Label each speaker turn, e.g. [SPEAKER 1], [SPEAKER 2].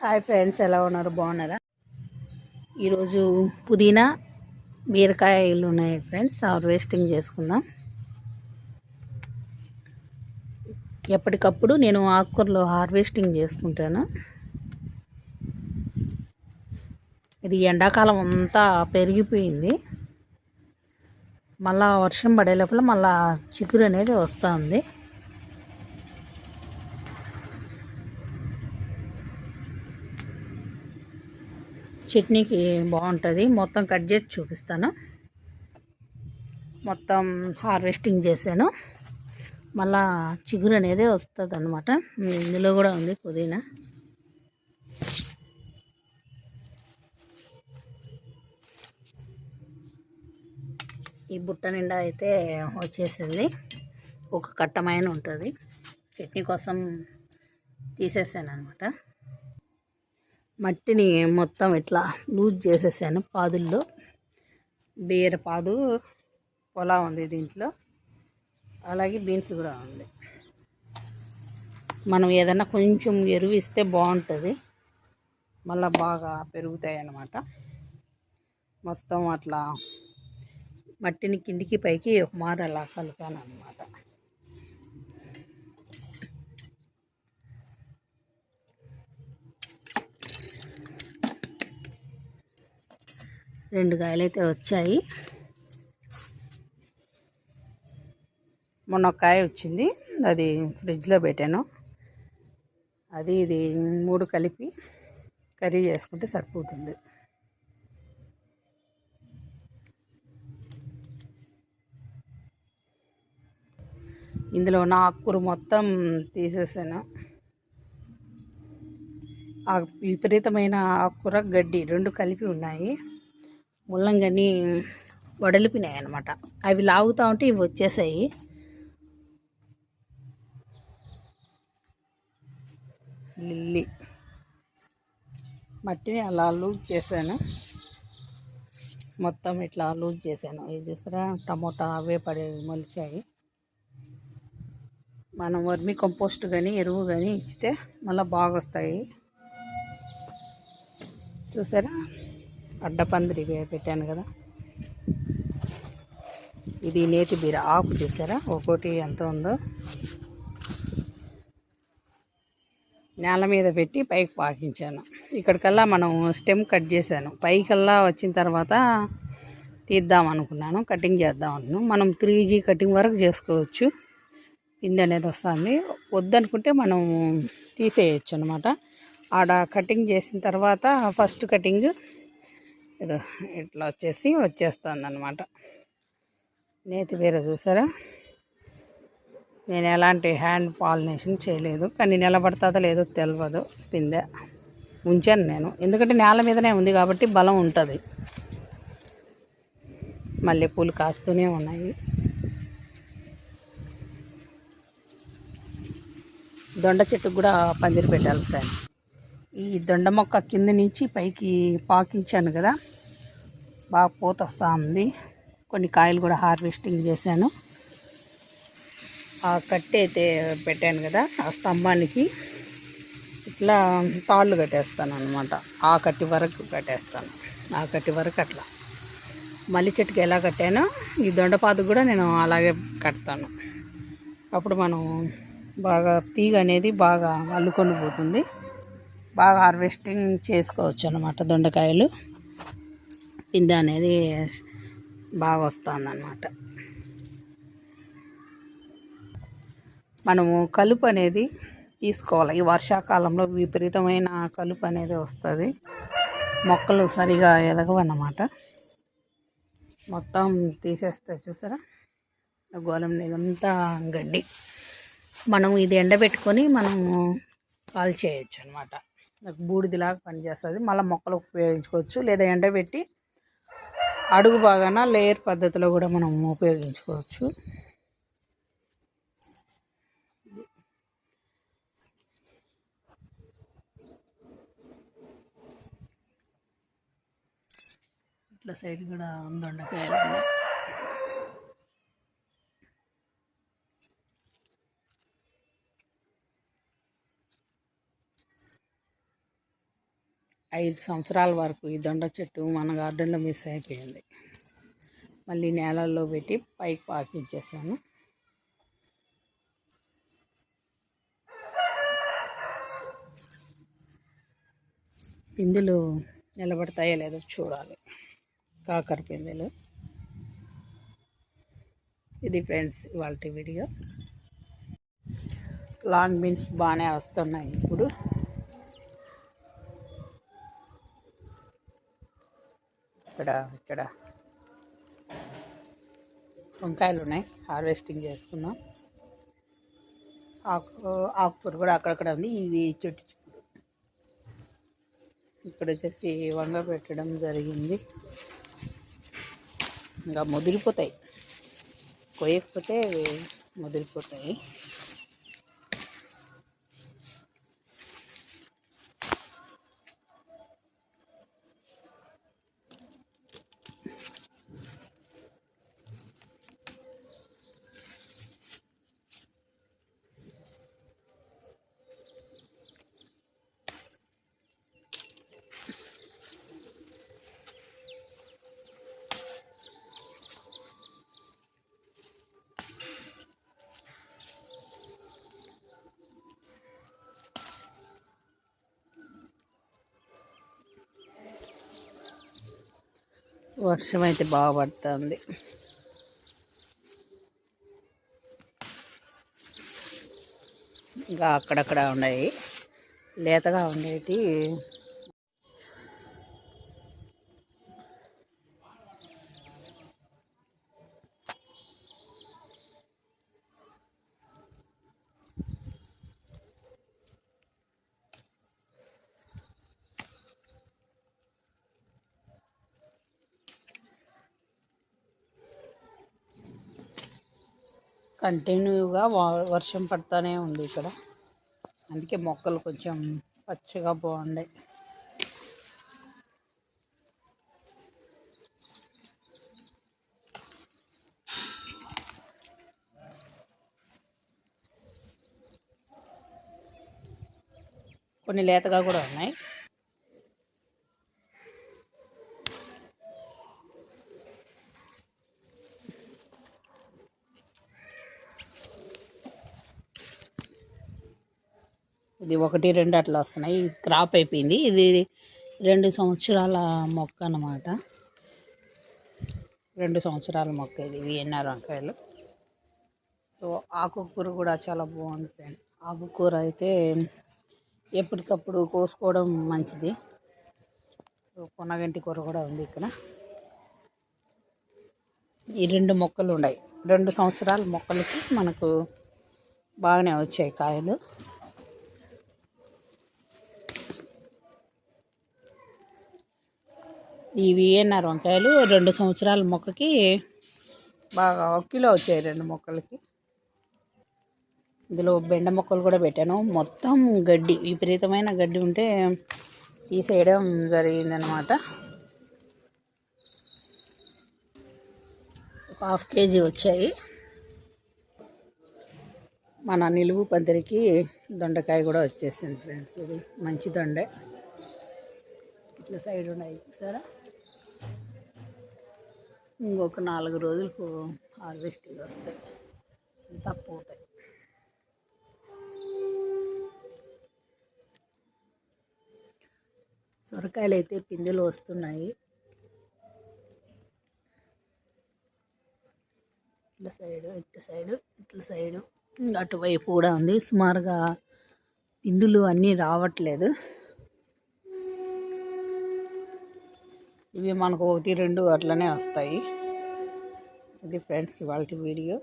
[SPEAKER 1] Hi friends ఎలా ఉన్నారు? బాగున్నారా? ఈరోజు పుదీనా బీరకాయలు ఉన్నాయి ఫ్రెండ్స్ హార్వెస్టింగ్ చేసుకుందాం. ఎప్పటికప్పుడు నేను ఆకుకూరలో హార్వెస్టింగ్ చేసుకుంటాను. ఇది ఎండాకాలం అంతా పెరిగిపోయింది. మళ్ళా వర్షం పడే లోపల మళ్ళా చిగురు అనేది వస్తుంది. చట్నీకి బాగుంటుంది. మొత్తం కట్ చేసి చూపిస్తాను. మొత్తం హార్వెస్టింగ్ చేశాను. మళ్ళా చిగురు అనేది వస్తుంది అనమాట ఇందులో కూడా ఉంది పుదీనా. ఈ బుట్ట నిండా అయితే వచ్చేసింది. ఒక కట్టమైన ఉంటుంది. చట్నీ కోసం తీసేసాను అనమాట మట్టిని మొత్తం ఇట్లా లూజ్ చేసేసాను పాదుల్లో. బీరపాదు పొలా ఉంది దీంట్లో. అలాగే బీన్స్ కూడా ఉంది. మనం ఏదైనా కొంచెం ఎరువు ఇస్తే బాగుంటుంది. మళ్ళీ బాగా పెరుగుతాయి అన్నమాట. మొత్తం అట్లా మట్టిని కిందికి పైకి ఒక మారు అలా కలిపాను అనమాట రెండు కాయలు అయితే వచ్చాయి. మొన్న ఒక కాయ వచ్చింది. అది ఫ్రిడ్జ్లో పెట్టాను. అది ఇది మూడు కలిపి కర్రీ చేసుకుంటే సరిపోతుంది. ఇందులో ఉన్న ఆకుకూర మొత్తం తీసేసాను. ఆ విపరీతమైన ఆకుకూర గడ్డి రెండు కలిపి ఉన్నాయి. ముల్లంగని వడలిపినాయి అనమాట అవి లాగుతూ ఉంటే ఇవి వచ్చేసాయి. లిల్లీ. మట్టిని అలా లూజ్ చేశాను. మొత్తం ఇట్లా లూజ్ చేశాను. ఏం చేసారా? టమోటా అవే పడే మొలిచాయి. మనం వర్మి కంపోస్ట్ కానీ ఎరువు కానీ ఇచ్చితే మళ్ళీ బాగా వస్తాయి చూసారా? అడ్డపందిరి పెట్టాను కదా. ఇది నేతి బీర ఆకు చూసారా? ఒక్కోటి ఎంత ఉందో. నేల మీద పెట్టి పైకి పాకించాను. ఇక్కడికల్లా మనం స్టెమ్ కట్ చేశాను. పైకల్లా వచ్చిన తర్వాత తీద్దాం అనుకున్నాను. కటింగ్ చేద్దాం అనుకున్నాను. మనం త్రీ జీ కటింగ్ వరకు చేసుకోవచ్చు. పిండి అనేది వస్తుంది. వద్దనుకుంటే మనం తీసేయచ్చు అనమాట ఆడ కటింగ్ చేసిన తర్వాత ఫస్ట్ కటింగ్ ఏదో ఇట్లా వచ్చేసి వచ్చేస్తుంది అనమాట నేతి వేరే చూసారా? నేను ఎలాంటి హ్యాండ్ పాలినేషన్ చేయలేదు. కానీ నిలబడతాదో లేదో తెలియదు పిందె. ఉంచాను నేను. ఎందుకంటే నేల మీదనే ఉంది కాబట్టి బలం ఉంటుంది. మల్లెపూలు కాస్తూనే ఉన్నాయి. దొండ చెట్టుకు కూడా పందిరి పెట్టాలి ఫ్రెండ్స్. ఈ దొండ మొక్క కింద నుంచి పైకి పాకించాను కదా బాగా పూత వస్తూ ఉంది కొన్ని కాయలు కూడా హార్వెస్టింగ్ చేశాను. ఆ కట్టి అయితే పెట్టాను కదా ఆ స్తంభానికి. ఇట్లా తాళ్ళు కట్టేస్తాను అనమాట ఆ కట్టి వరకు కట్టేస్తాను. ఆ కట్టి వరకు అట్లా. మల్లి చెట్టుకి ఎలా కట్టానో ఈ దొండపాదు కూడా నేను అలాగే కడతాను. అప్పుడు మనం బాగా తీగ అనేది బాగా అల్లుకొని పోతుంది. బాగా హార్వెస్టింగ్ చేసుకోవచ్చు అనమాట దొండకాయలు. పిందె అనేది బాగా వస్తుందన్నమాట. మనము కలుపు అనేది తీసుకోవాలి. ఈ వర్షాకాలంలో విపరీతమైన కలుపు అనేది వస్తుంది. మొక్కలు సరిగా ఎదగవన్నమాట. మొత్తం తీసేస్తే చూసారా? గోళం నీళ్ళంతా గడ్డి. మనం ఇది ఎండబెట్టుకొని మనము కాల్ చేయొచ్చు అనమాట బూడిదిలాగా పనిచేస్తుంది. మళ్ళీ మొక్కలు ఉపయోగించుకోవచ్చు. లేదా ఎండబెట్టి అడుగు బాగాన లేయర్ పద్ధతిలో కూడా మనం ఉపయోగించుకోవచ్చు. ఇట్లా సైడ్ కూడా ఉందండి ఉన్నాయి ఐదు సంవత్సరాల వరకు ఈ దొండ చెట్టు మన గార్డెన్లో మిస్ అయిపోయింది. మళ్ళీ నేలల్లో పెట్టి పైకి పాకించేసాను పిందులు నిలబడతాయో లేదో చూడాలి. కాకర పిందులు. ఇది ఫ్రెండ్స్ ఇవాళ వీడియో. లాంగ్ బీన్స్ బాగానే వస్తున్నాయి ఇప్పుడు. ఇక్కడ ఇక్కడ. వంకాయలు ఉన్నాయి హార్వెస్టింగ్ చేసుకున్నాం. ఆకు ఆకుకూర కూడా అక్కడక్కడ ఉంది. ఇవి చెట్టు. ఇక్కడ వచ్చేసి వంగ పెట్టడం జరిగింది. ఇంకా ముదిరిపోతాయి. కొయ్యకపోతే ముదిరిపోతాయి. వర్షం అయితే బాగా పడుతుంది. ఇంకా అక్కడక్కడ ఉన్నాయి. లేతగా ఉండేటి కంటిన్యూగా వర్షం పడుతూనే ఉంది ఇక్కడ. అందుకే మొక్కలు కొంచెం పచ్చగా బాగున్నాయి కొన్ని లేతగా కూడా ఉన్నాయి. ఇది ఒకటి రెండు అట్లా వస్తున్నాయి. క్రాప్ అయిపోయింది. ఇది రెండు సంవత్సరాల మొక్క అన్నమాట. రెండు సంవత్సరాల మొక్క ఇది విఎన్ఆర్ వంకాయలు. సో ఆకుకూర కూడా చాలా బాగుంటుంది ఆకుకూర అయితే ఎప్పటికప్పుడు కోసుకోవడం మంచిది. సో కొనగంటి కూర కూడా ఉంది ఇక్కడ. ఈ రెండు మొక్కలు ఉన్నాయి. రెండు సంవత్సరాల మొక్కలకి మనకు బాగానే వచ్చాయి కాయలు. ఈ విఎన్ఆర్ వంకాయలు? రెండు సంవత్సరాల మొక్కకి బాగా ఒక కిలో వచ్చాయి రెండు మొక్కలకి. ఇందులో బెండ మొక్కలు కూడా పెట్టాను. మొత్తం గడ్డి విపరీతమైన గడ్డి ఉంటే తీసేయడం జరిగిందనమాట ఒక హాఫ్ కేజీ వచ్చాయి. మన నిలువు పందిరికి దొండకాయ కూడా వచ్చేసింది ఫ్రెండ్స్. ఇది మంచి దొండే. ఇట్లా సైడ్ ఉన్నాయి. సరే ఇంకొక నాలుగు రోజులకు హార్వెస్టింగ్ వస్తాయి. అంతా పోతాయి సొరకాయలు అయితే పిందెలు వస్తున్నాయి. ఇట్ల సైడు ఇట్ల సైడు ఇట్ల సైడు. అటువైపు కూడా ఉంది. సుమారుగా పిందులు అన్నీ రావట్లేదు. ఇవి మనకు ఒకటి రెండు అట్లనే వస్తాయి. ఇది ఫ్రెండ్స్ ఇవాళ వీడియో.